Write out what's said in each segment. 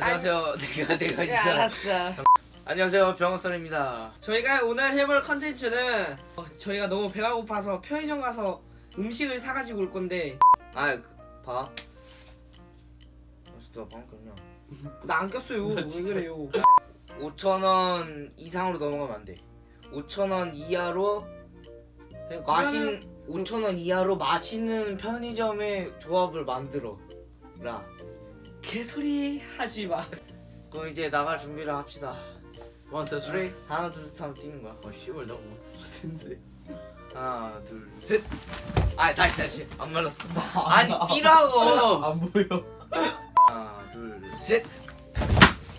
안녕하세요. 내가 내가 예 인사. 알았어. 안녕하세요. 병원설입니다. 저희가 오늘 해볼 컨텐츠는 어, 저희가 너무 배가 고파서 편의점 가서 음식을 사가지고 올 건데 아, 그, 봐. 벌써 방금요. 나 안 꼈어요. 왜 그래요? 5천 원 이상으로 넘어가면 안 돼. 5천 원 이하로 마신 5천 원 이하로 맛있는 편의점의 조합을 만들어. 라. 개소리 하지 마. 그럼 이제 나갈 준비를 합시다. 원, 투, 그래. 하나 둘 셋 하면 뛰는 거야. 어, 씨발 너무 무슨데? 하나 둘 셋. 아 다시 다시 안 말랐어. 아니 뛰라고. 안 보여. 하나 둘 셋.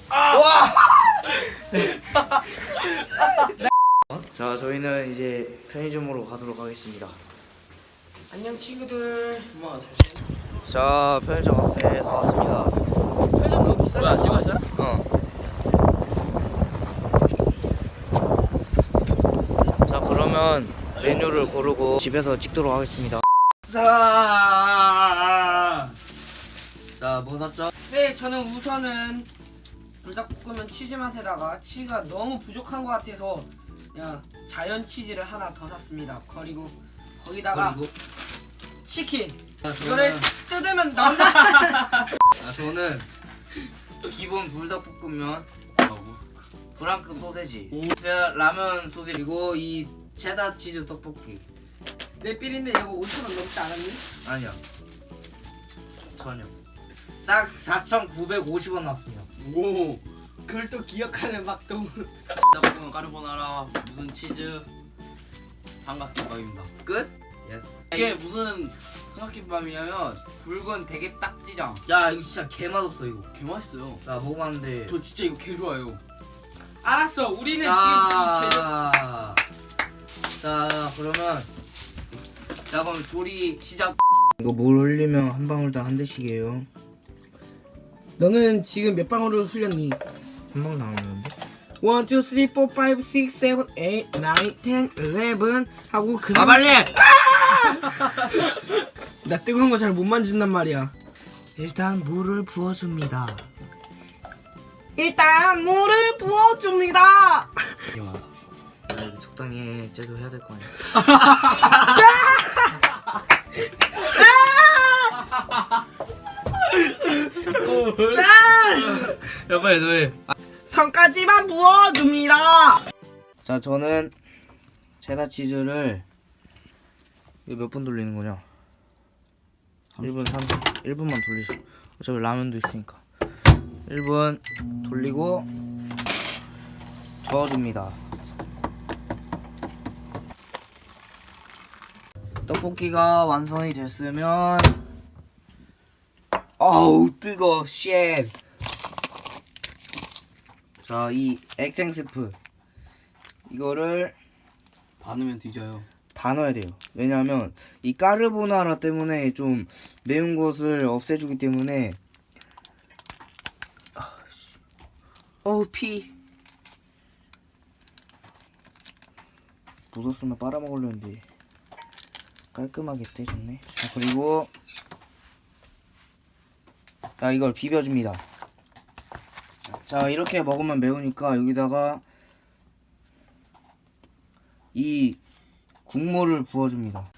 와! 자 저희는 이제 편의점으로 가도록 하겠습니다. 안녕 친구들. 엄마 잘 씻네. 자 편의점 앞에 나왔습니다. 편의점 너무 비싸지 뭐야, 찍었어요? 어. 자 그러면 메뉴를 고르고 집에서 찍도록 하겠습니다. 자, 자 뭐 샀죠? 네, 저는 우선은 불닭볶음면 치즈 맛에다가 치즈가 너무 부족한 것 같아서 그냥 자연 치즈를 하나 더 샀습니다. 그리고 거기다가 그리고 치킨. 자, 이거를 저는 뜯으면 나온다. 아, 저는 기본 불닭볶음면. 프랑크 소세지 제가 라면 소세지 그리고 이 체다 치즈 떡볶이 내 삘인데 이거 5천 원 넘지 않았니? 아니야 전혀 딱 4,950원 나왔습니다 오. 그걸 또 기억하는 막동. 닭볶음면 까르보나라 무슨 치즈 삼각김밥입니다. 끝? 예스. 이게 무슨 삼각김밥이냐면 굵은 되게 딱지장. 야 이거 진짜 개 맛없어 이거 개 맛있어요. 나 먹어봤는데 저 진짜 이거 개 좋아해요. 알았어, 우리는 지금 이 재료. 자, 자 그러면 자 그럼 조리 시작 이거 물 흘리면 한 방울당 한 대씩이에요 너는 지금 몇 방울을 흘렸니? 한 방울 나오는데 1, 2, 3, 4, 5, 6, 7, 8, 9, 10, 11 하고 그아 빨리 나 뜨거운 거 잘 못 만진단 말이야. 일단 물을 부어줍니다. 일단 물을 부어줍니다. 야, 이거 적당히 해 쟤도 해야 될 거 아니야. 야 빨리 너해 선까지만 부어줍니다. 자 저는 체다 치즈를 이거 몇 분 돌리는 거냐? 1분 30 1분만 돌리죠 어차피 라면도 있으니까. 1분 돌리고 저어줍니다. 떡볶이가 완성이 됐으면 어우 뜨거 쉣. 자 이 액생 스프. 이거를 다 넣으면 뒤져요. 다 넣어야 돼요. 왜냐하면 이 까르보나라 때문에 좀 매운 것을 없애주기 때문에 아, 씨. 어우 피 묻었으면 빨아먹으려는데 깔끔하게 떼줬네. 자 그리고 자 이걸 비벼줍니다. 자 이렇게 먹으면 매우니까 여기다가 이 국물을 부어줍니다.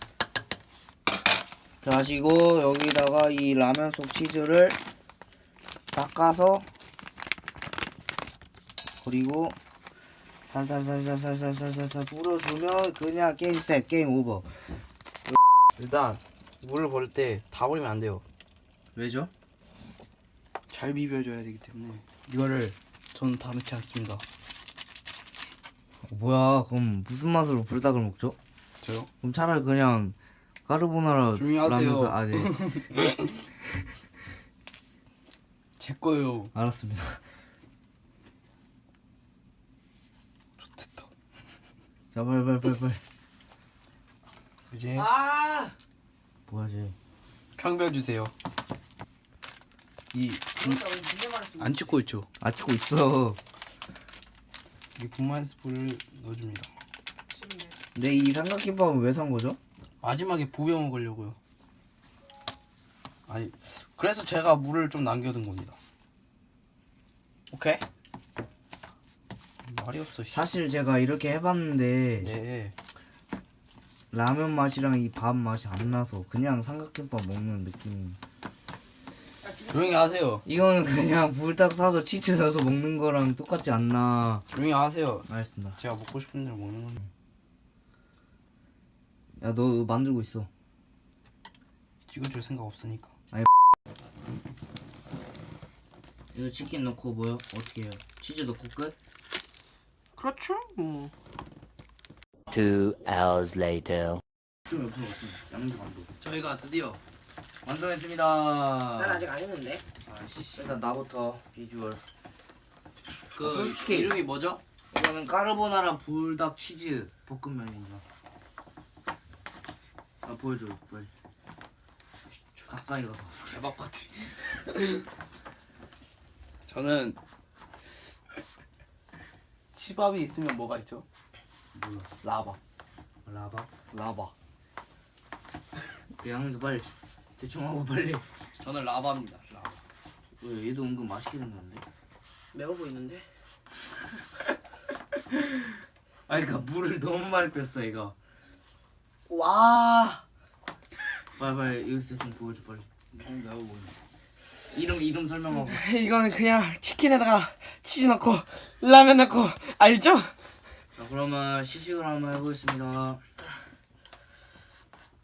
자, 하시고 여기다가 이 라면 속 치즈를 닦아서 그리고 살살살살살살살살 뿌려주면 그냥 게임 셋 게임 오버. 일단 물을 버릴 때다 버리면 안 돼요. 왜죠? 잘 비벼줘야 되기 때문에 이거를 저는 다 넣지 않습니다. 뭐야? 그럼 무슨 맛으로 불닭을 먹죠? 저요? 그럼 차라리 그냥 까르보나라 조용히 하세요. 라면서 아 네. 제 거예요. 알았습니다. 좋겠다. 자, 빨리 빨리 빨리 빨리. 이제 아 뭐야 쟤? 캉벼 주세요. 이안 찍고 있죠? 아 찍고 있어. 이 분말 스프를 넣어줍니다. 근데 이 삼각김밥은 왜 산 거죠? 마지막에 부벼 먹으려고요. 아니 그래서 제가 물을 좀 남겨둔 겁니다. 오케이. 말이 없어. 씨. 사실 제가 이렇게 해봤는데 네. 라면 맛이랑 이 밥 맛이 안 나서 그냥 삼각김밥 먹는 느낌. 조용히 하세요. 이거는 그냥 불닭 사서 치즈 넣어서 먹는 거랑 똑같지 않나. 조용히 하세요. 알겠습니다. 제가 먹고 싶은 대로 먹는 건. 야 너 만들고 있어. 찍어줄 생각 없으니까. 이거 치킨 넣고 뭐요? 어떻게 해요? 치즈 넣고 끝? 그렇죠. 뭐. Two hours later. 좀 옆으로 갔좀 양념 만두. 저희가 드디어 완성했습니다. 난 아직 안 했는데. 아이씨. 일단 나부터 비주얼. 그 솔직히- 이름이 뭐죠? 이거는 까르보나라 불닭 치즈 볶음면입니다. 아 보여줘 빨리. 가까이 가서. 개밥 같아. 저는 치밥이 있으면 뭐가 있죠? 몰라. 라바. 라바. 라바. 양도 빨리. 대충 하고 빨리. 저는 라바입니다. 라바. 왜 얘도 은근 맛있게 생겼는데? 매워 보이는데. 아 그니까 물을 너무 많이 뺐어 이거. 와. 빨리 빨리 여기서 좀 보여줘 빨리. 매워 보이네. 이름 이름 설명하고. 이거는 그냥 치킨에다가 치즈 넣고 라면 넣고 알죠? 자 그러면 시식을 한번 해보겠습니다.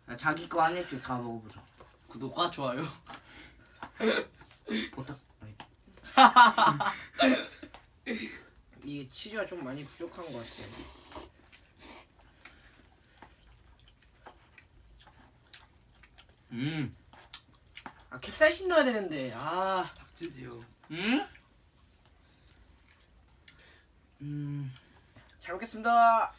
야, 자기 거 한 입씩 다 먹어보자. 구독과 좋아요. 보탁. 이게 치즈가 좀 많이 부족한 것 같아요. 음. 아 캡사이신 넣어야 되는데. 아. 닥치세요. 음? 음. 잘 먹겠습니다.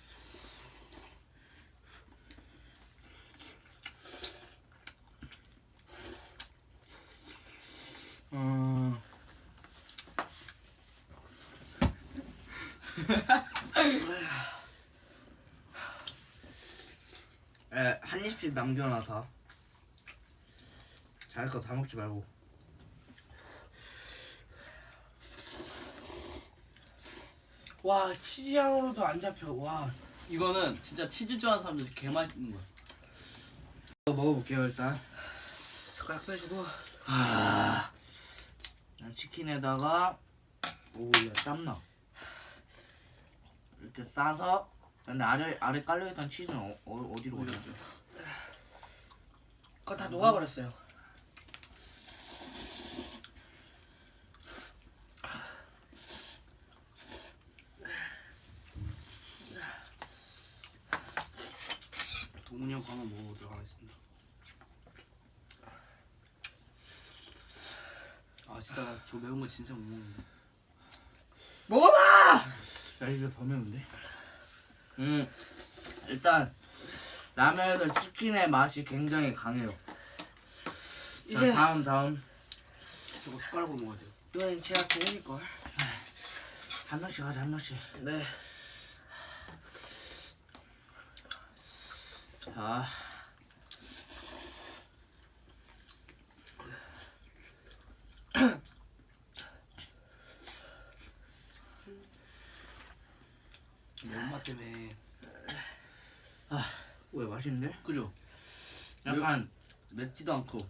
음. 에, 한 입씩 남겨놔 다. 자기 거다 먹지 말고. 와 치즈 향으로도 안 잡혀. 와. 이거는 진짜 치즈 좋아하는 사람들 개 맛있는 거야. 이거 먹어볼게요 일단. 젓가락 빼주고. 아. 난 치킨에다가 오야 땀나. 이렇게 싸서 근데 아래 아래 깔려있던 치즈는 어, 어, 어디로 가냐? 그거 다 녹아버렸어요. 동훈이 형 거 한번 먹어보도록 하겠습니다. 아 진짜 나 저 매운 거 진짜 못 먹는데. 먹어봐. 야 이거 더 매운데? 음 일단 라면에서 치킨의 맛이 굉장히 강해요. 이제 이제 다음 다음 저거 숟가락으로 먹어야 돼요. 이번엔 제가 동훈이 걸. 한 명씩 하자 한 명씩. 네. 자. 때문에. 왜 맛있는데? 그죠? 약간 맵지도 않고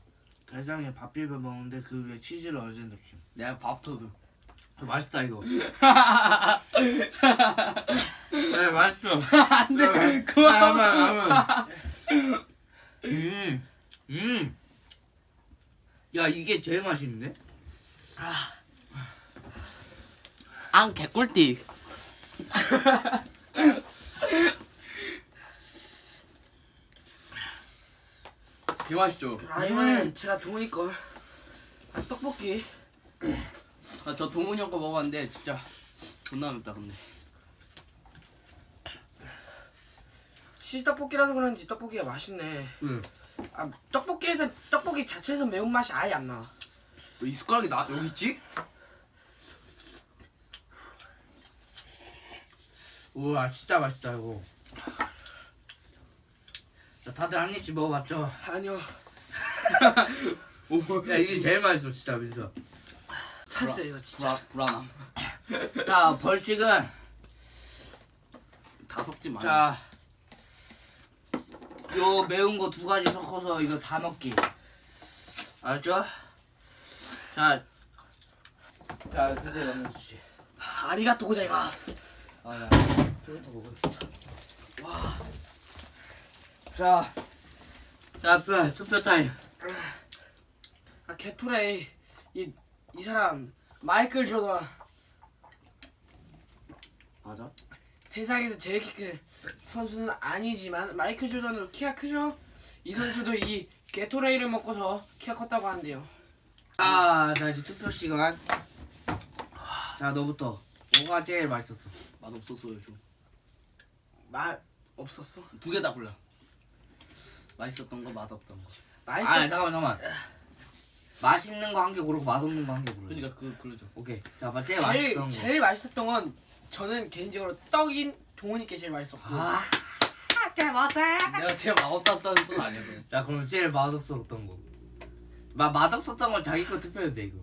게장에 밥 비벼 먹는데 그 위에 치즈를 얹은 느낌. 내가 밥 터도 맛있다 이거. 네 맛있어. 안돼 그만. 음, 음. 야 이게 제일 맛있는데? 안 개꿀띠. 개 맛있죠? 아 이번엔 제가 동훈이 걸. 아, 떡볶이. 아, 저 동훈이 형 거 먹었는데 진짜 존나 맵다 근데. 치즈 떡볶이라서 그런지 떡볶이가 맛있네. 응. 아 떡볶이에서 떡볶이 자체에서 매운 맛이 아예 안 나. 왜이 숟가락이 나 여기 있지? 우와 진짜 맛있다 이거. 자 다들 한 입씩 먹어봤죠? 아니요. 야 이게 제일 맛있어 진짜 민서. 찬스 이거 진짜. 불안 불안함. 자 벌칙은 다 섞지 마. 자. 요 매운 거 두 가지 섞어서 이거 다 먹기. 알았죠? 자. 자, 드세요, 영수 씨. 아리가또 고자이마스. 아, 야. 먹어. 와. 자. 자, 투표, 투표 타임. 아 개토레이 이, 이 사람 마이클 조던 맞아? 세상에서 제일 키 큰 선수는 아니지만 마이클 조던은 키가 크죠? 이 선수도 이 게토레이를 먹고서 키가 컸다고 하는데요. 자, 자, 이제 투표 시간. 자, 너부터. 뭐가 제일 맛있었어? 맛 없었어 요즘. 맛 없었어? 두 개 다 골라. 맛있었던 거, 맛 없던 거. 맛있어. 아, 잠깐만, 잠깐만. 맛있는 거 한 개 고르고 맛없는 거 한 개 고르. 그러니까 그 그러죠. 오케이. 자, 봐, 제일, 제일 맛있던 거. 제일 맛있었던 건 저는 개인적으로 떡인 동훈이께 제일 맛있었고. 아, 내가 제일 맛없었다는 뜻. 그럼. 자, 그럼 제일 맛없었던 거. 마, 맛없었던 건 자기 거 투표해도 돼, 이거.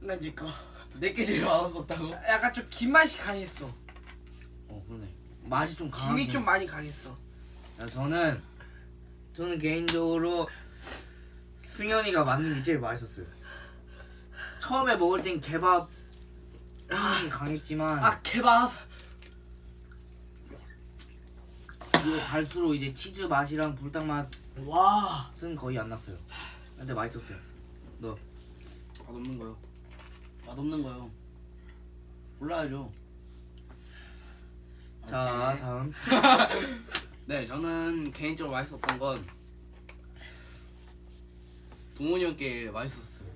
난내 거. 내게 제일 맛없었다고? 약간 좀긴 맛이 강했어. 어, 그러네. 맛이 좀 강한 김이 편. 좀 많이 강했어. 자, 저는 저는 개인적으로 승현이가 만든 게 제일 맛있었어요. 처음에 먹을 땐 개밥 향이 강했지만 아 케밥. 그리고 갈수록 이제 치즈 맛이랑 불닭 와. 맛은 거의 안 났어요. 근데 맛있었어요. 너 맛 없는 거요. 맛 없는 거요. 골라야죠. 자, 다음. 네, 저는 개인적으로 맛있었던 건 동훈이 형께 맛있었어요.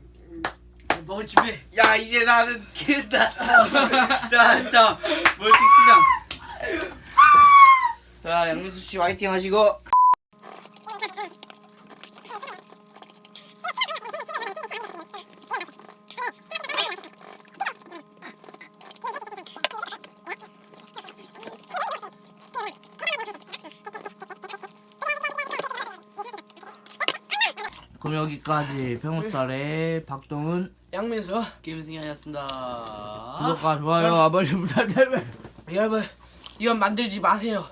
먹을 준비. 야, 이제 나는 겠다. 자, 자, 벌칙 시작. 자, 양민수 씨 화이팅 하시고. 그럼 여기까지 평살의 박동훈 양민수. 김승현이었습니다. 구독과 좋아요 아버지 부탁드립니다. 여러분 이건 만들지 마세요.